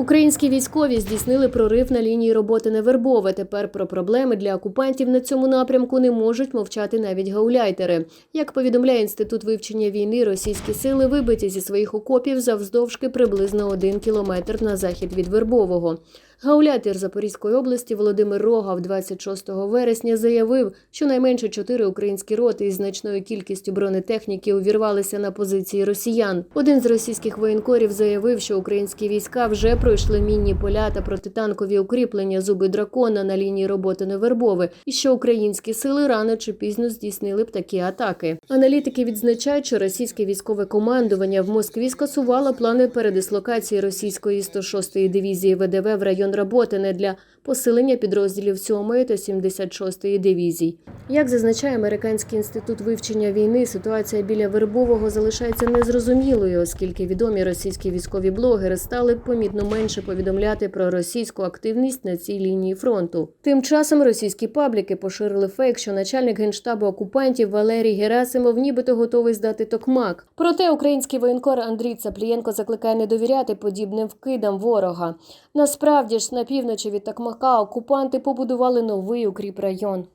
Українські військові здійснили прорив на лінії роботи Невербове. Тепер про проблеми для окупантів на цьому напрямку не можуть мовчати навіть гауляйтери. Як повідомляє інститут вивчення війни, російські сили вибиті зі своїх окопів завздовжки приблизно один кілометр на захід від Вербового. Гауляйтер Запорізької області Володимир Рогав 26 вересня заявив, що найменше чотири українські роти із значною кількістю бронетехніки увірвалися на позиції росіян. Один з російських воєнкорів заявив, що українські війська вже пройшли мінні поля та протитанкові укріплення зуби дракона на лінії роботи Невербове, і що українські сили рано чи пізно здійснили б такі атаки. Аналітики відзначають, що російське військове командування в Москві скасувало плани передислокації російської 106-ї дивізії ВДВ в район Работине для посилення підрозділів 7-ї та 76-ї дивізій. Як зазначає американський інститут вивчення війни, ситуація біля Вербового залишається незрозумілою, оскільки відомі російські військові блогери стали помітно менше повідомляти про російську активність на цій лінії фронту. Тим часом російські пабліки поширили фейк, що начальник генштабу окупантів Валерій Герасимов нібито готовий здати токмак. Проте український воєнкор Андрій Цаплієнко закликає не довіряти подібним вкидам ворога. Насправді ж на півночі від Токмака окупанти побудували новий укріпрайон.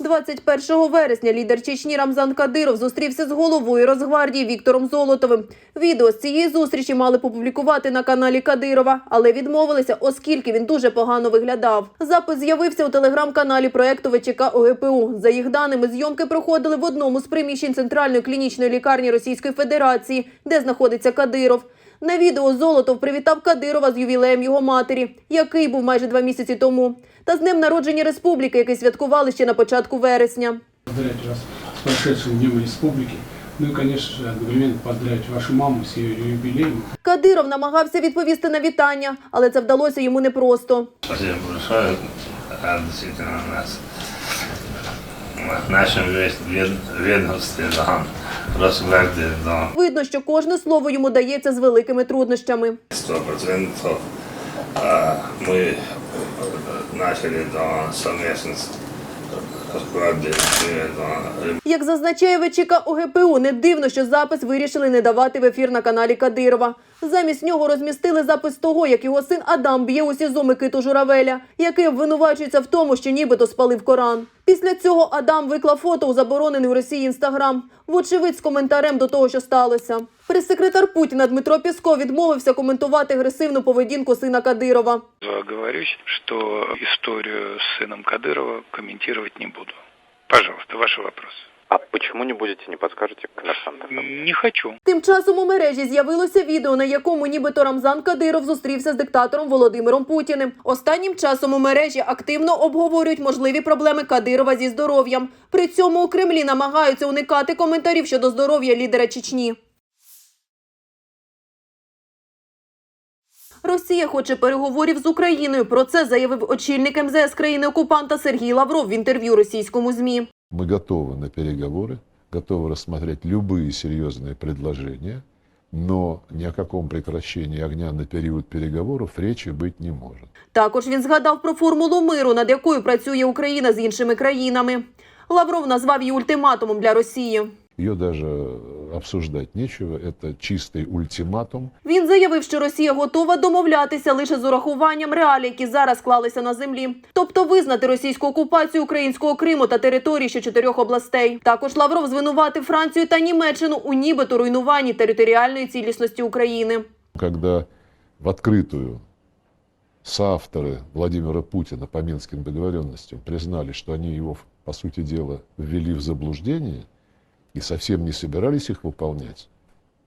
21 вересня лідер Чечні Рамзан Кадиров зустрівся з головою Росгвардії Віктором Золотовим. Відео з цієї зустрічі мали попублікувати на каналі Кадирова, але відмовилися, оскільки він дуже погано виглядав. Запис з'явився у телеграм-каналі проекту ВЧК ОГПУ. За їх даними, зйомки проходили в одному з приміщень центральної клінічної лікарні Російської Федерації, де знаходиться Кадиров. На відео Золотов привітав Кадирова з ювілеєм його матері, який був майже два місяці тому, та з днем народження республіки, який святкували ще на початку вересня. поздравить вас с прошедшим Днем Республики. Ну конечно же, одновременно поздравить вашу маму с ее юбилеем. Кадиров намагався відповісти на вітання, але це вдалося йому непросто. Спасибо большое. Действительно нас в нашем весь- да, Видно, що кожне слово йому дається з великими труднощами. сто процентов ми почали до совмісності. Як зазначає ВЧК ОГПУ, не дивно, що запис вирішили не давати в ефір на каналі Кадирова. Замість нього розмістили запис того, як його син Адам б'є у СІЗО Микиту Журавеля, який обвинувачується в тому, що нібито спалив Коран. Після цього Адам виклав фото у заборонений у Росії інстаграм, вочевидь з коментарем до того, що сталося. Прес-секретар Путіна Дмитро Пісков відмовився коментувати агресивну поведінку сина Кадирова. Оговорюсь, что историю с сыном Кадырова комментировать не буду. Пожалуйста, ваши вопросы. А почему не будете, не подскажете, коммерсант? Не хочу. Тим часом у мережі з'явилося відео, на якому нібито Рамзан Кадиров зустрівся з диктатором Володимиром Путіним. Останнім часом у мережі активно обговорюють можливі проблеми Кадирова зі здоров'ям. При цьому у Кремлі намагаються уникати коментарів щодо здоров'я лідера Чечні. Росія хоче переговорів з Україною. Про це заявив очільник МЗС країни-окупанта Сергій Лавров в інтерв'ю російському ЗМІ. Мы готовы на переговоры, готовы рассмотреть любые серьезные предложения, но ни о каком прекращении огня на период переговоров речи быть не может. Також він згадав про формулу миру, над якою працює Україна з іншими країнами. Лавров назвав її ультиматумом для Росії. Ее даже обсуждать нечего, это чистый ультиматум. Він заявив, що Росія готова домовлятися лише з урахуванням реалій, які зараз склалися на землі, тобто визнати російську окупацію українського Криму та території ще чотирьох областей. Також Лавров звинуватив Францію та Німеччину у нібито руйнуванні територіальної цілісності України. Когда в открытую соавторы Владимира Путина по Минским договоренностям признали, что они его, по сути дела, ввели в заблуждение и совсем не собирались их выполнять,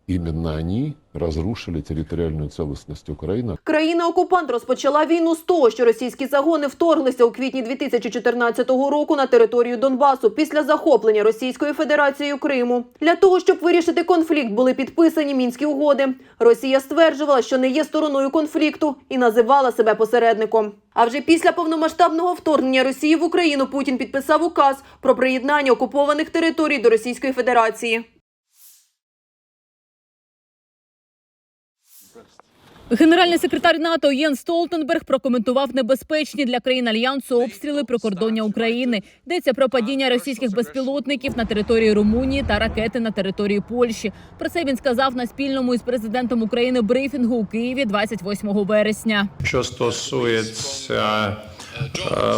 именно они разрушили территориальную целостность Украины, Країна-окупант розпочала війну з того, що російські загони вторглися у квітні 2014 року на територію Донбасу після захоплення Російською Федерацією Криму. Для того, щоб вирішити конфлікт, були підписані мінські угоди. Росія стверджувала, що не є стороною конфлікту і називала себе посередником. А вже після повномасштабного вторгнення Росії в Україну Путін підписав указ про приєднання окупованих територій до Російської Федерації. Генеральний секретар НАТО Єн Столтенберг прокоментував небезпечні для країн альянсу обстріли прикордоння України. Йдеться про падіння російських безпілотників на території Румунії та ракети на території Польщі. Про це він сказав на спільному із президентом України брифінгу у Києві 28 вересня. Що стосується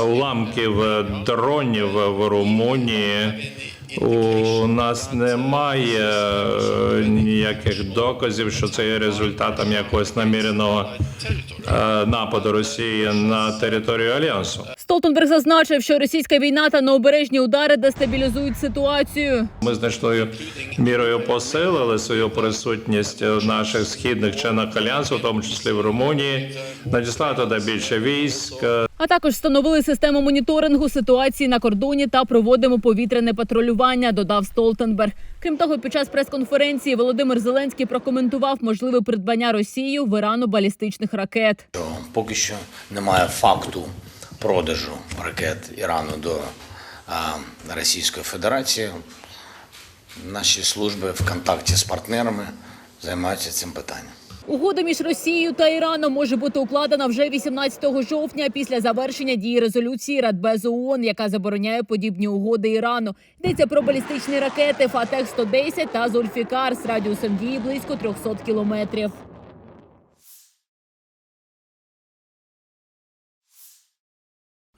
уламків е, дронів в Румунії, у нас немає е, ніяких доказів, що це є результатом якогось наміреного е, нападу Росії на територію альянсу. Столтенберг зазначив, що російська війна та необережні удари дестабілізують ситуацію. Ми значною мірою посилили свою присутність в наших східних чинах альянсу, в тому числі в Румунії, надіслали туди більше військ. А також встановили систему моніторингу ситуації на кордоні та проводимо повітряне патрулювання. Додав Столтенберг. Крім того, під час прес-конференції Володимир Зеленський прокоментував можливе придбання Росією в Ірану балістичних ракет. поки що немає факту продажу ракет Ірану до Російської Федерації. Наші служби в контакті з партнерами займаються цим питанням. Угода між Росією та Іраном може бути укладена вже 18 жовтня після завершення дії резолюції Радбезу ООН, яка забороняє подібні угоди Ірану. Йдеться про балістичні ракети Фатех 110 та Зульфікар з радіусом дії близько 300 кілометрів.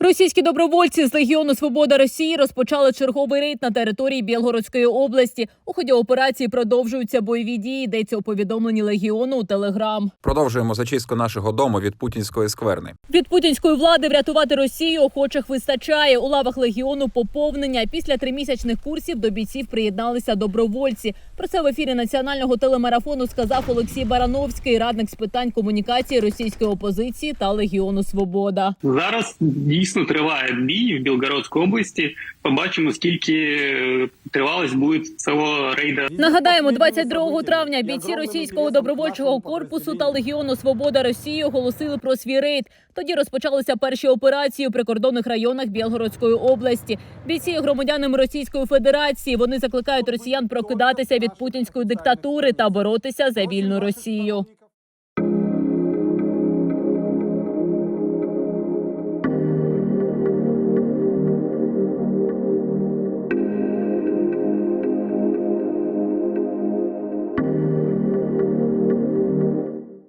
Російські добровольці з Легіону Свобода Росії розпочали черговий рейд на території Білгородської області. У ході операції продовжуються бойові дії. Йдеться у повідомленні Легіону у Телеграм. Продовжуємо зачистку нашого дому від путінської скверни. Від путінської влади врятувати Росію охочих вистачає. У лавах легіону поповнення. Після тримісячних курсів до бійців приєдналися добровольці. Про це в ефірі національного телемарафону сказав Олексій Барановський, радник з питань комунікації російської опозиції та Легіону Свобода. Зараз дійсно триває бій в Білгородській області. Побачимо, скільки е, тривалість буде цього рейда. Нагадаємо, 22 травня бійці російського добровольчого корпусу та Легіону Свобода Росії оголосили про свій рейд. Тоді розпочалися перші операції у прикордонних районах Білгородської області. Бійці громадянами Російської Федерації. Вони закликають росіян прокидатися від путінської диктатури та боротися за вільну Росію.